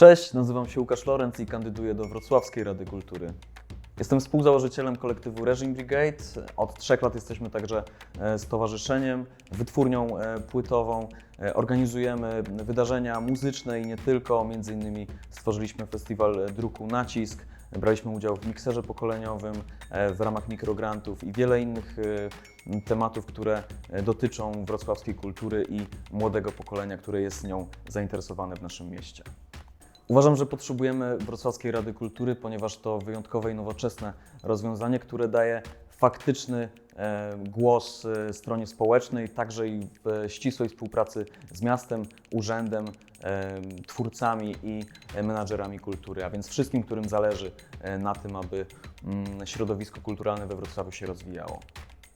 Cześć, nazywam się Łukasz Lorenz i kandyduję do Wrocławskiej Rady Kultury. Jestem współzałożycielem kolektywu Reżim Brigade. Od trzech lat jesteśmy także e, stowarzyszeniem, wytwórnią e, płytową. E, Organizujemy wydarzenia muzyczne i nie tylko. Między innymi stworzyliśmy festiwal druku Nacisk, braliśmy udział w mikserze pokoleniowym w ramach mikrograntów i wiele innych tematów, które dotyczą wrocławskiej kultury i młodego pokolenia, które jest nią zainteresowane w naszym mieście. Uważam, że potrzebujemy Wrocławskiej Rady Kultury, ponieważ to wyjątkowe i nowoczesne rozwiązanie, które daje faktyczny e, głos e, stronie społecznej, także i w ścisłej współpracy z miastem, urzędem, e, twórcami i menadżerami kultury, a więc wszystkim, którym zależy na tym, aby mm, środowisko kulturalne we Wrocławiu się rozwijało.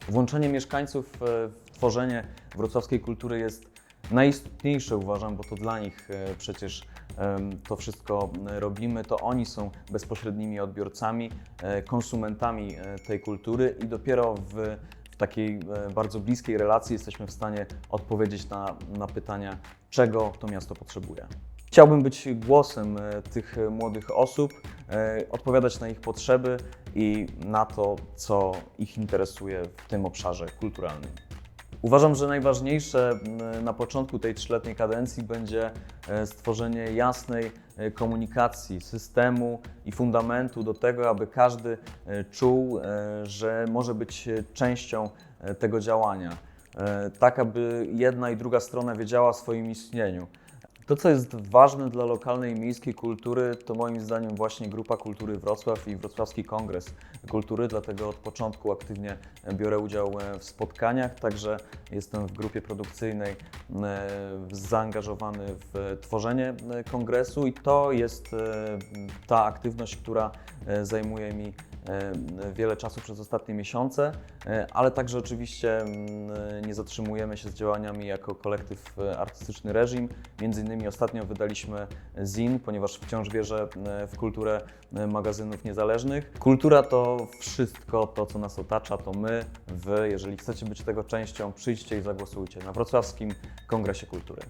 Włączenie mieszkańców w tworzenie wrocławskiej kultury jest najistotniejsze, uważam, bo to dla nich przecież to wszystko robimy. To oni są bezpośrednimi odbiorcami, e, konsumentami e, tej kultury i dopiero w, w takiej e, bardzo bliskiej relacji jesteśmy w stanie odpowiedzieć na, na pytania, czego to miasto potrzebuje. Chciałbym być głosem tych młodych osób, odpowiadać na ich potrzeby i na to, co ich interesuje w tym obszarze kulturalnym. Uważam, że najważniejsze m, na początku tej trzyletniej kadencji będzie e, stworzenie jasnej e, komunikacji, systemu i fundamentu do tego, aby każdy e, czuł, że może być częścią tego działania. Tak, aby jedna i druga strona wiedziała o swoim istnieniu. To, co jest ważne dla lokalnej i miejskiej kultury, to moim zdaniem właśnie Grupa Kultury Wrocław i Wrocławski Kongres Kultury, dlatego od początku aktywnie biorę udział e, w spotkaniach, także jestem w grupie produkcyjnej e, zaangażowany w tworzenie e, kongresu. I to jest ta aktywność, która zajmuje mi wiele czasu przez ostatnie miesiące, e, ale także oczywiście mm, nie zatrzymujemy się z działaniami jako kolektyw e, artystyczny reżim. Między innymi ostatnio wydaliśmy ZIN, ponieważ wciąż wierzę e, w kulturę e, magazynów niezależnych. Kultura to wszystko to, co nas otacza, to my, wy. Jeżeli chcecie być tego częścią, przyjdźcie i zagłosujcie na Wrocławskim Kongresie Kultury.